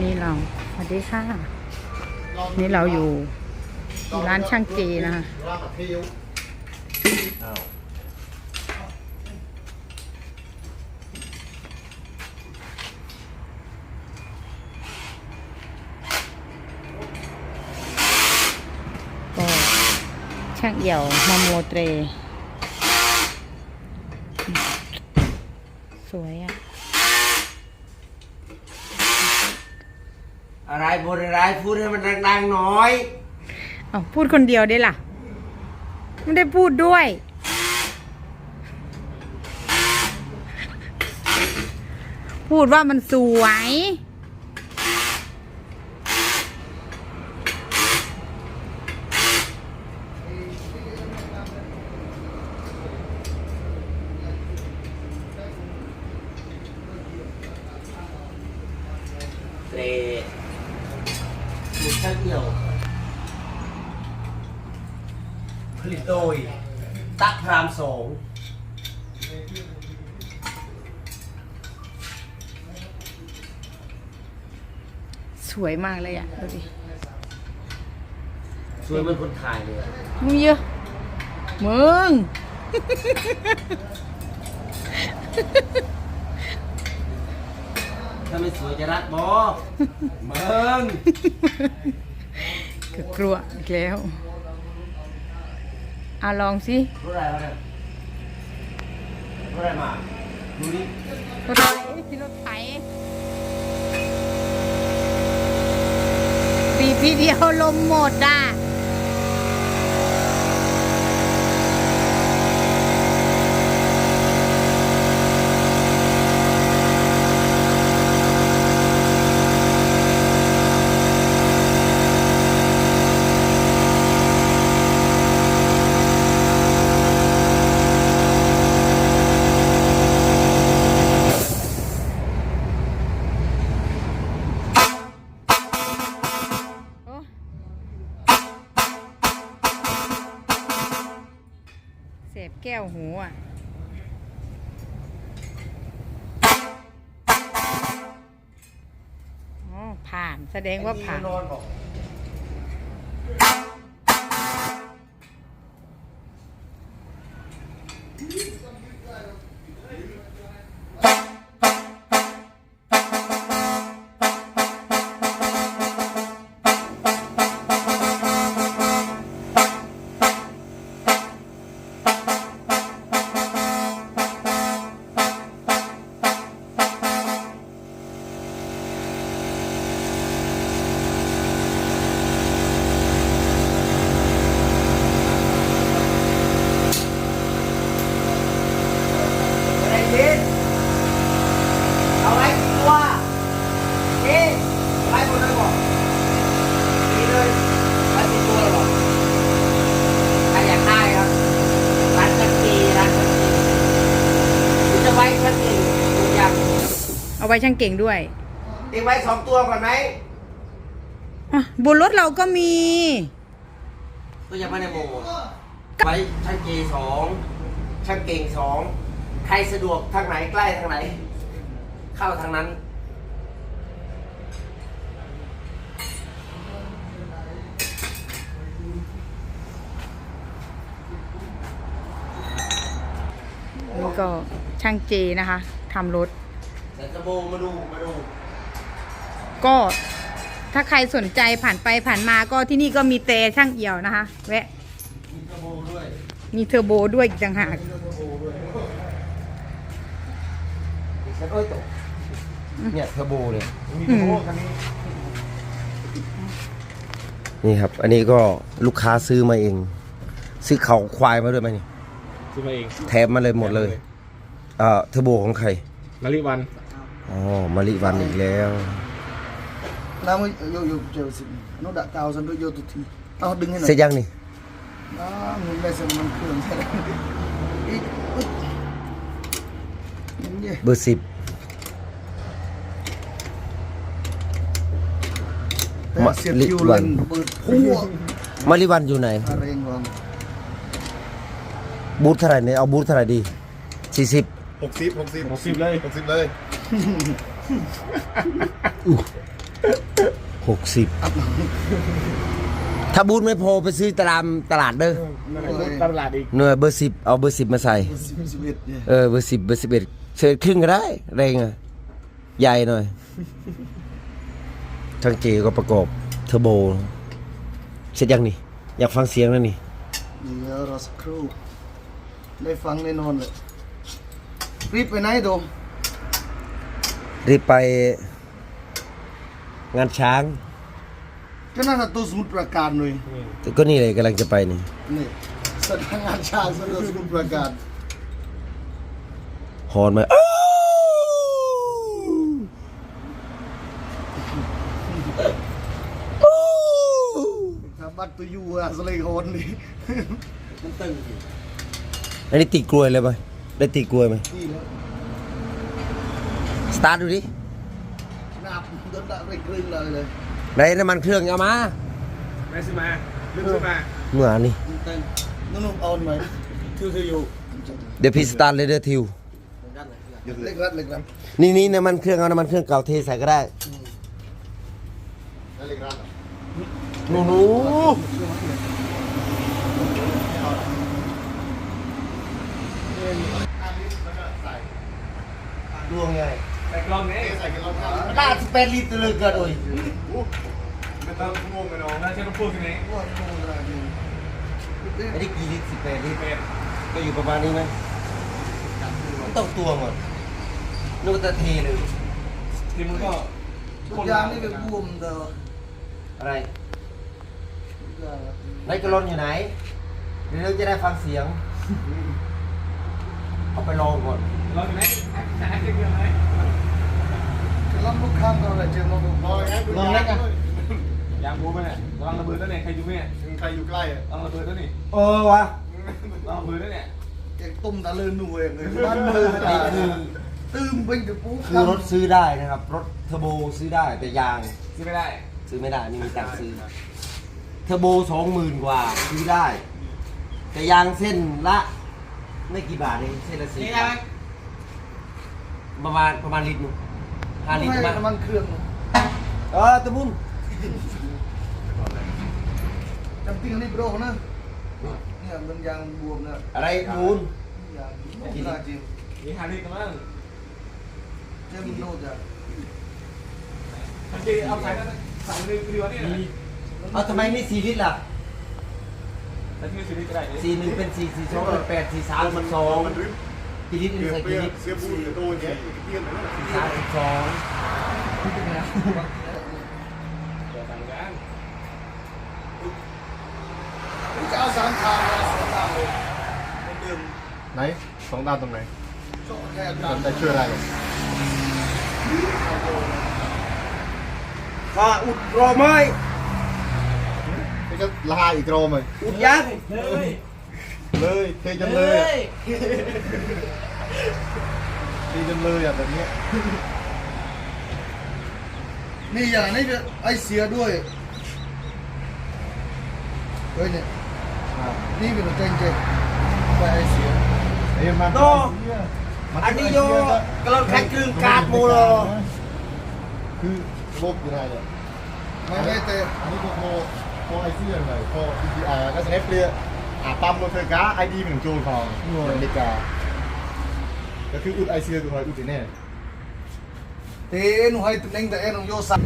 นี่เราสวัสดีค่ะ นี่เราอยู่อยู่ร้านช่างเจนะคะอ้าวก็ช่างเอี่ยวมาโมเตร สวยอะ อะไรพูดอะไรพูดให้มันดังๆหน่อยเอาพูดคนเดียวได้ล่ะ ไม่ได้พูดด้วย พูดว่ามันสวย เตร หมุดช่างเหี่ยว ผลิตโดย ตักพรามสองสวยมากเลยอะดูดิช่วยเหมันคนถ่ายเลยอะมึงเยอะ มึง ถ้าไม่สวยจะรักบอเมืองก็กลัวอีกแล้วเอาลองสิรถอะไรวะเนี่ยรถอะไรมาดูดิรถไถรถไถบีบทีเดียวลมหมดอะ โอ้เสพแก้วหูอะ อ๋อ ผ่าน แสดงว่าผ่าน นอนบอก รือจะไว้กันตีตัวอย่างเอาไว้ช่างเก่งด้วยเองไว้สองตัวก่อนไหมอะบนรถเราก็มี ก็ยังไม่ได้โมไว้ช่างเจสองช่างเก่งสองใครสะดวกทางไหนใกล้ทางไหน เข้าทางนั้นนี่ก็ ช่างเจนะคะทำรถแต่สะโบมาดูมาดูก็ถ้าใครสนใจผ่านไปผ่านมาก็ที่นี่ก็มีแต่ช่างเอี่ยวนะคะ แวะ มีสะโบด้วยมีเทอร์โบด้วยอีกต่างหาก มีสะโบด้วยแล้วก็ตกเนี่ยเทอร์โบเนี่ยมีเทอร์โบคันนี้ นี่ครับ อันนี้ก็ลูกค้าซื้อมาเอง ซื้อเขาควายมาด้วยไหมนี่ซื้อมาเองแถมมาเลยหมดเลย เอ่อเทอร์โบของใคร นาริวันอ๋อมาริวันอีกแล้ว Lama yo yo jauh sini. Nó đã tahu sampai yo tu ti. Tahu dengan เสร็จยังนี่ Ah, mulai sama kurang sekarang. Eh, ut. Ini เบอร์สิบ Ma- Siap Lik fuel Wan. berpuak. มาริวันอยู่ไหน Areng bang. บูธเท่าไหร่เนี่ยเอาบูธเท่าไหร่ดีสี่สิบ หกสิบหกสิบหกสิบเลยหกสิบเลยหกสิบถ้าบูธไม่พอไปซื้อตลาดตลาดเด้อตลาดอีกหน่วยเบอร์สิบเอาเบอร์สิบมาใส่สิบสิบเอ็ดเนี่ยเออเบอร์สิบเบอร์สิบเอ็ดเศษครึ่งก็ได้แรงอะใหญ่หน่อยทางเจก็ประกอบเทอร์โบ เสร็จยังนี่ อยากฟังเสียงแล้วนี่เดี๋ยวรอสักครู่ ได้ฟังแน่นอนเลย รีบไปไหนโดมรีบไปงานช้าง ก็น่าจะตัวสมุดประการเลยแต่ก็นี่เลยกำลังจะไปนี่นี่สถานงานชาติสมุดประการฮอนมาอ้าวอ้าวครับบัตรตัวยูอะสเลยโคนนี่มันตึงอันนี้ตีกลวยเลยไหม ได้ตีกลวยไหมนี่แล้วสตาร์ทดูดินับจนได้ไปครึ่งเลยเลยไหนน้ำมันเครื่องเอามาไม่ซื้อมาลืมซื้อมาเมื่อนี่มันตึงนุ่มๆเอาหน่อยทื่อๆอยู่เดี๋ยวพี่สตาร์ทเลยเด้อทิว เล็กรัดเล็กรัดนี่นี่น้ำมันเครื่องเอาน้ำมันเครื่องเก่าเทใส่ก็ได้แล้วเล็กร้านเหรอหนูหนู ดวงไงใส่กล้องนี้ใส่กล้องนี้น่าจะเป็นลิตรเลยเกินเลยไม่ต้องงงกันเนาะน่าจะต้องพูดที่ไหนไอ้นี่กี่ลิตรสิบแปดลิตรก็อยู่ประมาณนี้ไหมมันต้องตวงก่อนนึกว่าจะเทเลยทีมึงก็ทุกอย่างนี่เป็นบวมเด้ออะไรทุกอย่างอะไนกระลอนอยู่ไหนเดี๋ยวเราจะได้ฟังเสียง เอาไปลองก่อนลองอยู่ไหนหาเสียงเดียวไหมจะรับลูกค้างเราเลยเจอมาดูลองไงลองเล็กอะยางบูไปเนี่ยลองระเบิดแล้วเนี่ยใครอยู่เนี่ยใครอยู่ใกล้อะลองระเบิดแล้วนี่เออวะลองระเบิดแล้วเนี่ยแกงต้มตะเลินหน่วยเลยบ้านมือนี่คือตื้มไปเดี๋ยวปุ๊บคือรถซื้อได้นะครับ รถเทอร์โบซื้อได้แต่ยางซื้อไม่ได้ ซื้อไม่ได้ไม่มีตังค์ซื้อเทอร์โบสองหมื่นกว่าซื้อได้ แต่ยางเส้นละ ไม่กี่บาทเองเส้นละสี่บาทประมาณประมาณลิตรหนึงห้าลิตรให้ประมาณน้ำมันเครื่องเออตะบุญจำติ้งนี่โปรนะเนี่ยมันยางบวมนะอะไรนูนยางกินจริงมีฮาริกันมั้งเจ้ามันโนจ้ะทันทีเอาใส่แล้วใส่ในวิดีโอนี่นะเอาทำไมนี่สี่ลิตรล่ะ แล้วที่ซื้อนี่ก็ได้สี่หนึ่งเป็นสี่สี่สองเป็นแปดสี่สามเป็นสองกี่ลิตรนี่ใส่กี่ลิตรเสียบูนกับตัวเนี่ยเปลี่ยนไปแล้วสี่สามสิบสองเดี๋ยวต่างกันจะเอาสามทางมาสองทางเลยเดิมไหนสองด้านตรงไหนชอบแค่มัดานได้ช่วยอะไรข้าอุดรอไม้นี่ ก็ลาอีกโรมเลยอุดยักษ์เลยเทจำเลยอะเทจำเลยอะแบบเนี้ยนี่อย่างนี้ไอเสียด้วยเฮ้ยเนี่ยนี่เป็นเจงเจงไปไอเสียไอ้มันโตอันนี้โยกำลังแข่งกึ่งการ์ดโมโลคือลบอยู่ไหนเนี่ยไม่ไม่เตะอันนี้ก็โคโค ไอเซียนเลยโค PPR ก็สเนปเรียอะปั๊มรถเทอร์ก้าไอดีเป็นโจนของอเมริกาก็คืออุดไอซียตัวไหนอุดที่แน่เตะหนูให้ตัวเองแต่เอ็นของโยสัก